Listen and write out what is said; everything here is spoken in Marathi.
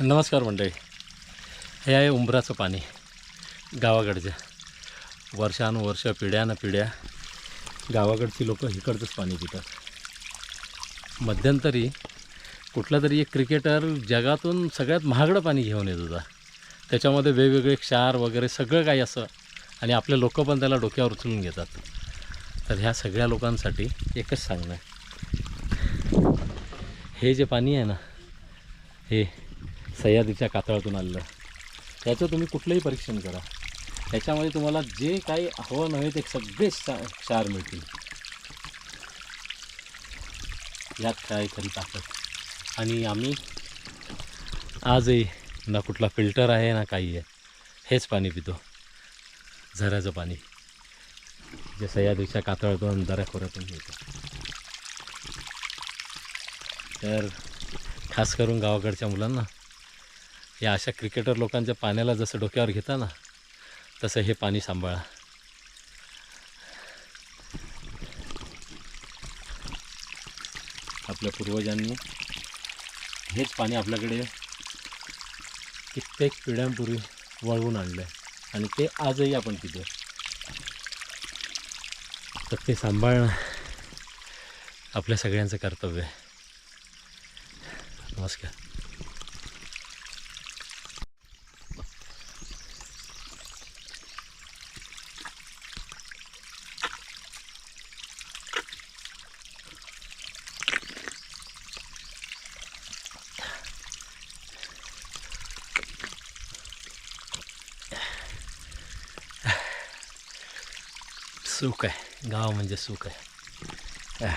नमस्कार मंडळी. हे आहे उंबराचं पाणी गावाकडच्या वर्षानुवर्ष पिढ्यानं पिढ्या गावाकडची लोक इकडचंच पाणी पितात. मध्यंतरी कुठला तरी एक क्रिकेटर जगातून सगळ्यात महागडं पाणी घेऊन येत होता. त्याच्यामध्ये वेगवेगळे क्षार वगैरे सगळं काही असं आणि आपले लोक पण त्याला डोक्यावर उचलून घेतात. तर ह्या सगळ्या लोकांसाठी एकच सांगणं आहे. हे जे पाणी आहे ना हे सह्याद्रीच्या कातळातून आलेलं. त्याचं तुम्ही कुठलंही परीक्षण करा. त्याच्यामध्ये तुम्हाला जे काही हवं नव्हे ते सगळे क्षार मिळतील. यात काय खरी ताकद. आणि आम्ही आजही ना कुठला फिल्टर आहे ना काही आहे. हेच पाणी पितो. झऱ्याचं पाणी. जे सह्याद्रीच्या कातळातून दऱ्याखोऱ्यातून मिळतं. तर खास करून गावाकडच्या मुलांना या अशा क्रिकेटर लोकांच्या पाण्याला जसं डोक्यावर घेता ना तसं हे पाणी सांभाळा. आपल्या पूर्वजांनी हेच पाणी आपल्याकडे कित्येक पिढ्यांपूर्वी वळवून आणलं आहे आणि ते आजही आपण पितो तर ते सांभाळणं आपल्या सगळ्यांचं कर्तव्य आहे. नमस्कार. सुख आहे गाव म्हणजे सुख आहे